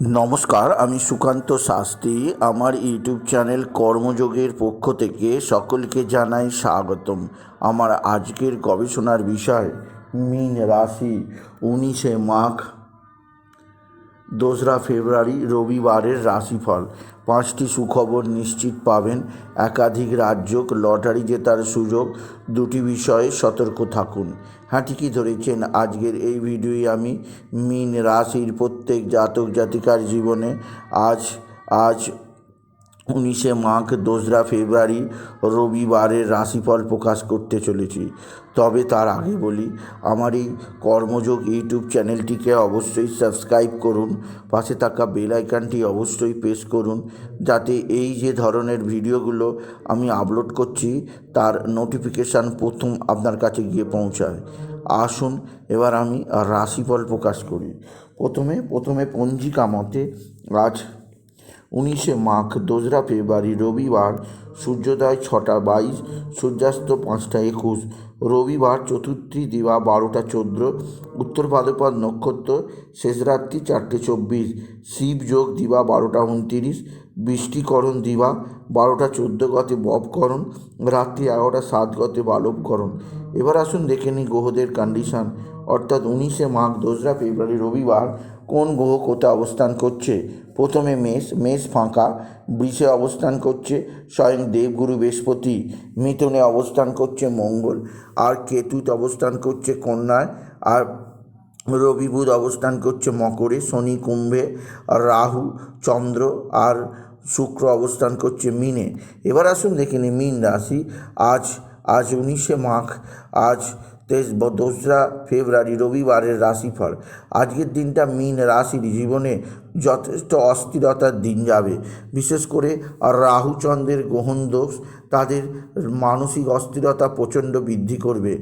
নমস্কার, আমি সুকান্ত শাস্ত্রী। আমার ইউটিউব চ্যানেল কর্মযোগের পক্ষ থেকে সকলকে জানাই স্বাগতম। আমার আজকের গবেষণার বিষয়, মিন রাশি, উনিশে মাঘ দোসরা ফেব্রুয়ারি রবিবারের রাশিফল। পাঁচটি সুখবর নিশ্চিত পাবেন। একাধিক রাজ্য লটারি জেতার সুযোগ, দুটি বিষয়ে সতর্ক থাকুন। হ্যাঁ ঠিকই ধরেছেন। আজকের এই ভিডিওই আমি মিন রাশির প্রত্যেক জাতক জাতিকার জীবনে আজ আজ উনিশে মাঘ, দোসরা ফেব্রুয়ারি রবিবারের রাশিফল প্রকাশ করতে চলেছি। তবে তার আগে বলি, আমার এই কর্মযোগ ইউটিউব চ্যানেলটিকে অবশ্যই সাবস্ক্রাইব করুন, পাশে থাকা বেল আইকনটি অবশ্যই প্রেস করুন, যাতে এই যে ধরনের ভিডিওগুলো আমি আপলোড করছি, তার নোটিফিকেশান প্রথম আপনার কাছে গিয়ে পৌঁছায়। আসুন, এবার আমি রাশিফল প্রকাশ করি। প্রথমে প্রথমে পঞ্জিকা মতে আজ উনিশে মাঘ, দোসরা ফেব্রুয়ারি, রবিবার, সূর্যোদয় ছটা বাইশ, সূর্যাস্ত পাঁচটা একুশ, রবিবার চতুর্থী, দিবা বারোটা চোদ্দ, উত্তর ভাদ্রপদ নক্ষত্র, শেষ রাত্রি চারটে চব্বিশ, শিব যোগ দিবা বারোটা উনতিরিশ, বৃষ্টিকরণ দিবা বারোটা চোদ্দ গতে ববকরণ রাত্রি এগারোটা সাত গতে বালবকরণ। এবার আসুন দেখে নিই গ্রহদের কন্ডিশন অর্থাৎ উনিশে মাঘ, দোসরা ফেব্রুয়ারি, রবিবার কোন গ্রহ কোথায় অবস্থান করছে? প্রথমে মেষ মেষ ফাঁকা, বৃষে অবস্থান করছে, স্বয়ং দেবগুরু বৃহস্পতি, মিথুনে অবস্থান করছে মঙ্গল, আর কেতুতে অবস্থান করছে কন্যায়, আর রবি বুধ অবস্থান করছে মকরে, শনি, কুম্ভে আর রাহু, চন্দ্র, আর শুক্র অবস্থান করছে মিনে। এবার আসুন দেখে নিই মিন রাশি। আজ আজ উনিশে মাঘ, আজ তেইশ দোসরা ফেব্রুয়ারি রবিবারের রাশিফল। আজকের দিনটা মিন রাশির জীবনে যথেষ্ট অস্থিরতার দিন যাবে। বিশেষ করে রাহুচন্দ্রের গ্রহণ দোষ তাদের মানসিক অস্থিরতা প্রচণ্ড বৃদ্ধি করবে।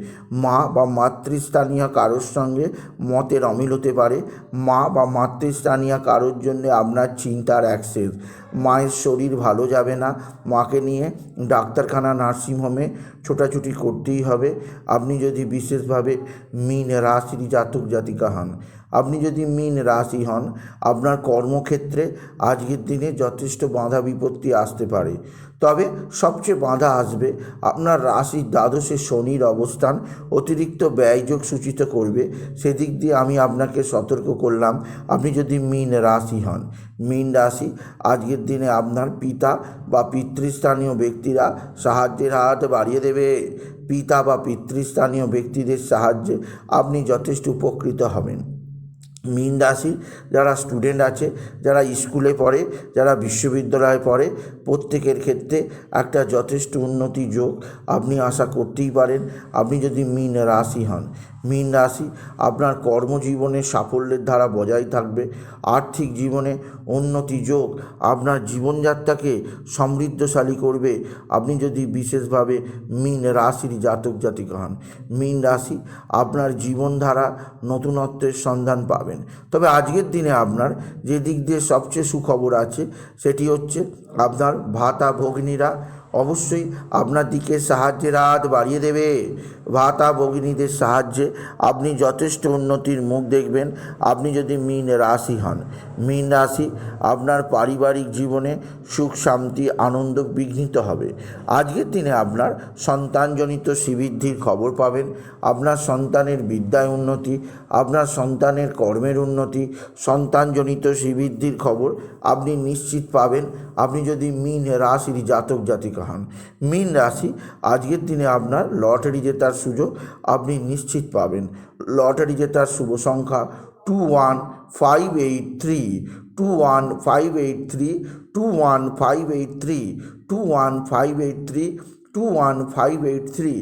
মা বা মাতৃস্থানীয় কারোর সঙ্গে মতের অমিল হতে পারে। মা বা মাতৃস্থানীয় কারোর জন্য আপনার চিন্তার অ্যাক্সেস মায়ের শরীর ভালো যাবে না। মাকে নিয়ে ডাক্তারখানা নার্সিংহোমে ছোটাছুটি করতেই হবে। আপনি যদি বিশেষভাবে মিন রাশির জাতক জাতিকা হন আপনি যদি মিন রাশি হন, আপনার কর্মক্ষেত্রে আজকের দিনে যথেষ্ট বাধা বিপত্তি আসতে পারে। তবে সবচেয়ে বাধা আসবে আপনার রাশির দ্বাদশে শনির অবস্থান, অতিরিক্ত ব্যয়যোগ সূচিত করবে। সেদিক দিয়ে আমি আপনাকে সতর্ক করলাম, আপনি যদি মিন রাশি হন, মিন রাশি আজকের দিনে আপনার পিতা বা পিতৃস্থানীয় ব্যক্তিরা সাহায্যের হাত বাড়িয়ে দেবে। পিতা বা পিতৃস্থানীয় ব্যক্তিদের সাহায্যে আপনি যথেষ্ট উপকৃত হবেন। মীন রাশি, যারা স্টুডেন্ট আছে, যারা স্কুলে পড়ে, যারা বিশ্ববিদ্যালয়ে পড়ে, প্রত্যেকের ক্ষেত্রে একটা যথেষ্ট উন্নতি যোগ আপনি আশা করতেই পারেন। আপনি যদি মীন রাশি হন, মীন রাশি আপনার কর্মজীবনে সাফল্যের ধারা বজায় থাকবে, আর্থিক জীবনে উন্নতি যোগ আপনার জীবনযাত্রাকে সমৃদ্ধশালী করবে। আপনি যদি বিশেষভাবে মীন রাশির জাতক জাতিকা হন, মীন রাশি আপনার জীবনধারা নতুনত্বের সন্ধান পাবেন। তবে আজকের দিনে আপনার যে দিক দিয়ে সবচেয়ে সুখবর আছে, সেটি হচ্ছে আপনার ভাতা ভগ্নীরা অবশ্যই আপনার দিকে সাহায্যের হাত বাড়িয়ে দেবে। ভাতা ভগিনীদের সাহায্যে আপনি যথেষ্ট উন্নতির মুখ দেখবেন। আপনি যদি মীন রাশি হন, মীন রাশি আপনার পারিবারিক জীবনে সুখ, শান্তি, আনন্দ বিঘ্নিত হবে। আজকের দিনে আপনার সন্তানজনিত শ্রীবৃদ্ধির খবর পাবেন। আপনার সন্তানের বিদ্যায় উন্নতি, আপনার সন্তানের কর্মের উন্নতি, সন্তানজনিত শ্রীবৃদ্ধির খবর আপনি নিশ্চিত পাবেন। আপনি যদি মীন রাশির জাতক জাতিকা হন মীন রাশি, আজকের দিনে আপনার লটারি জেতার সুযোগ আপনি নিশ্চিত পাবেন। লটারি জেতার শুভ সংখ্যা two one five eight three two one five eight three two one five eight three two one five eight three two one five eight three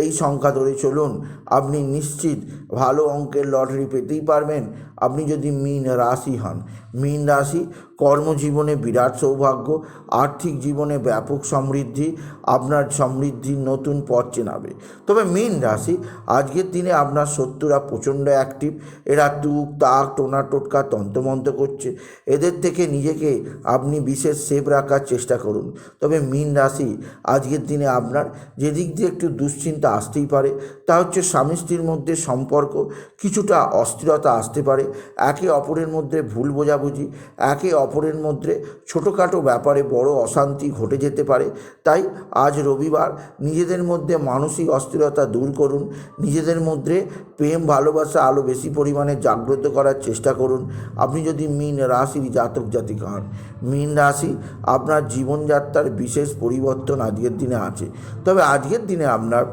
এই সংখ্যা ধরে চলুন, আপনি নিশ্চিত ভালো অঙ্কের লটারি পেতেই পারবেন। আপনি যদি মীন রাশি হন, মীন রাশি কর্মজীবনে বিরাট সৌভাগ্য, আর্থিক জীবনে ব্যাপক সমৃদ্ধি, আপনার সমৃদ্ধির নতুন পথ চেনাবে। তবে মীন রাশি আজকের দিনে আপনার শত্রুরা প্রচণ্ড অ্যাক্টিভ এরা তুক তাক, টোনা, টোটকা, তন্ত্রমন্ত্র করছে। এদের থেকে নিজেকে আপনি বিশেষ সেভ রাখার চেষ্টা করুন। তবে মীন রাশি আজকের দিনে আপনার যেদিক দিয়ে একটু দুশ্চিন্তা আসতেই পারে, তা হচ্ছে স্বামী স্ত্রীর মধ্যে সম্পর্ক কিছুটা অস্থিরতা আসতে পারে। একে অপরের মধ্যে ভুল বোঝাবুঝি, একে অপরের মধ্যে ছোটোখাটো ব্যাপারে বড় অশান্তি ঘটে যেতে পারে। তাই আজ রবিবার নিজেদের মধ্যে মানসিক অস্থিরতা দূর করুন। নিজেদের মধ্যে প্রেম, ভালোবাসা আরও বেশি পরিমাণে জাগ্রত করার চেষ্টা করুন। আপনি যদি মিন রাশির জাতক জাতিকা হন, মিন রাশি আপনার জীবনযাত্রার বিশেষ পরিবর্তন আজকের দিনে আছে। তবে আজকের দিনে আপনার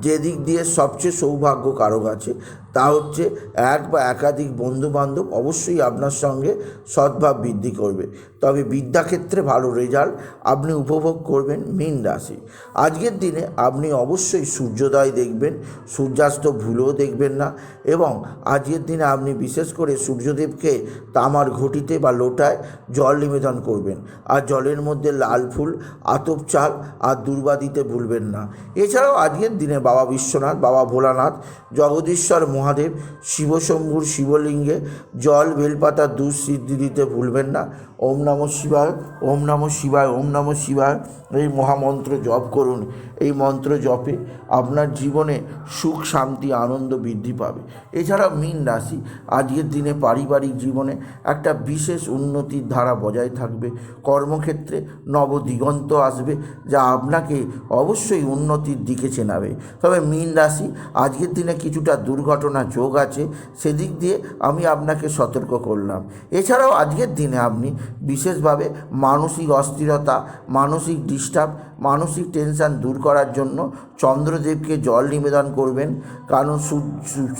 যে দিক দিয়ে সবচেয়ে সৌভাগ্য কারক আছে তা হচ্ছে এক বা একাধিক বন্ধুবান্ধব অবশ্যই আপনার সঙ্গে সদ্ভাব বৃদ্ধি করবে। তবে বিদ্যাক্ষেত্রে ভালো রেজাল্ট আপনি উপভোগ করবেন মীন রাশি। আজকের দিনে আপনি অবশ্যই সূর্যোদয় দেখবেন, সূর্যাস্ত ভুলেও দেখবেন না এবং আজকের দিনে আপনি বিশেষ করে সূর্যদেবকে তামার ঘটিতে বা লোটায় জল নিবেদন করবেন। আর জলের মধ্যে লাল ফুল, আতপ চাল আর দুর্বা দিতে ভুলবেন না। এছাড়াও আজকের দিনে বাবা বিশ্বনাথ, বাবা ভোলানাথ, জগদীশ্বর মহাদেব, শিবশম্ভুর শিবলিঙ্গে জল বেলপাতা দুধ সিদ্ধি দিতে ভুলবেন না। ওম নম শিবায়, ওম নম শিবায়, ওম নম শিবায়। এই মহামন্ত্র জপ করুন। এই মন্ত্র জপে আপনার জীবনে সুখ, শান্তি, আনন্দ বৃদ্ধি পাবে। এছাড়া মীন রাশি, আজকের দিনে পারিবারিক জীবনে একটা বিশেষ উন্নতির ধারা বজায় থাকবে। কর্মক্ষেত্রে নবদিগন্ত আসবে, যা আপনাকে অবশ্যই উন্নতির দিকে চেনাবে। তবে মীন রাশি, আজকের দিনে কিছুটা দুর্ঘটনা যোগ আছে, সেদিক দিয়ে আমি আপনাকে সতর্ক করলাম। এছাড়াও আজকের দিনে আপনি বিশেষভাবে মানসিক অস্থিরতা, মানসিক ডিস্টার্ব মানসিক টেনশন দূর করার জন্য চন্দ্রদেবকে জল নিবেদন করবেন। কারণ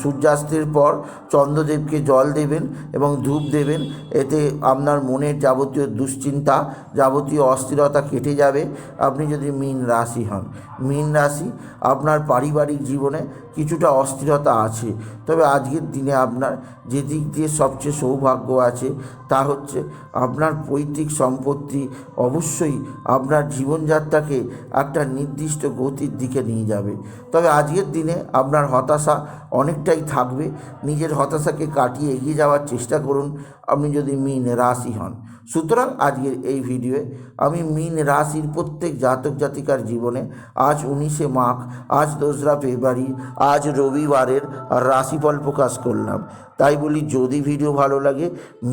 সূর্যাস্তের পর চন্দ্রদেবকে জল দেবেন এবং ধূপ দেবেন। এতে আপনার মনের যাবতীয় দুশ্চিন্তা, যাবতীয় অস্থিরতা কেটে যাবে। আপনি যদি মীন রাশি হন, মীন রাশি আপনার পারিবারিক জীবনে কিছুটা অস্থিরতা আছে। তবে আজকের দিনে আপনার যে দিক দিয়ে সবচেয়ে সৌভাগ্য আছে, তা হচ্ছে আপনার পৈতৃক সম্পত্তি অবশ্যই আপনার জীবনযাত্রাকে একটা নির্দিষ্ট গতির দিকে নিয়ে যাবে। তবে আজকের দিনে আপনার হতাশা অনেকটাই থাকবে। নিজের হতাশাকে কাটিয়ে এগিয়ে যাওয়ার চেষ্টা করুন। আপনি যদি মিন রাশি হন। সুতরাং আজকের এই ভিডিওয়ে আমি মিন রাশির প্রত্যেক জাতক জাতিকার জীবনে আজ উনিশে মাঘ, আজ দোসরা ফেব্রুয়ারি, আজ রবিবারের রাশিফল প্রকাশ করলাম। তাই বলি, যদি ভিডিও ভালো লাগে,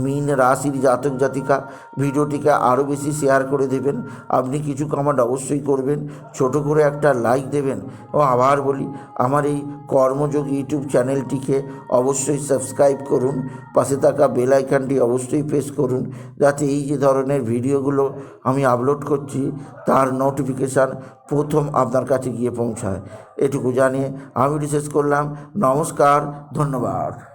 মিন রাশির জাতক জাতিকা, ভিডিওটিকে আরও বেশি শেয়ার করে দেবেন। আপনি কিছু কমেন্ট অবশ্যই করবেন, ছোট করে একটা লাইক দেবেন। ও আবার বলি, আমার এই কর্মযোগ ইউটিউব চ্যানেলটিকে অবশ্যই সাবস্ক্রাইব করুন, পাশে থাকা বেল আইকনটি অবশ্যই প্রেস করুন, যাতে এই যে ধরনের ভিডিওগুলো আমি আপলোড করছি, তার নোটিফিকেশান প্রথম আপনার কাছে গিয়ে পৌঁছায়। এটুকু জানিয়ে আমি শেষ করলাম, নমস্কার, ধন্যবাদ।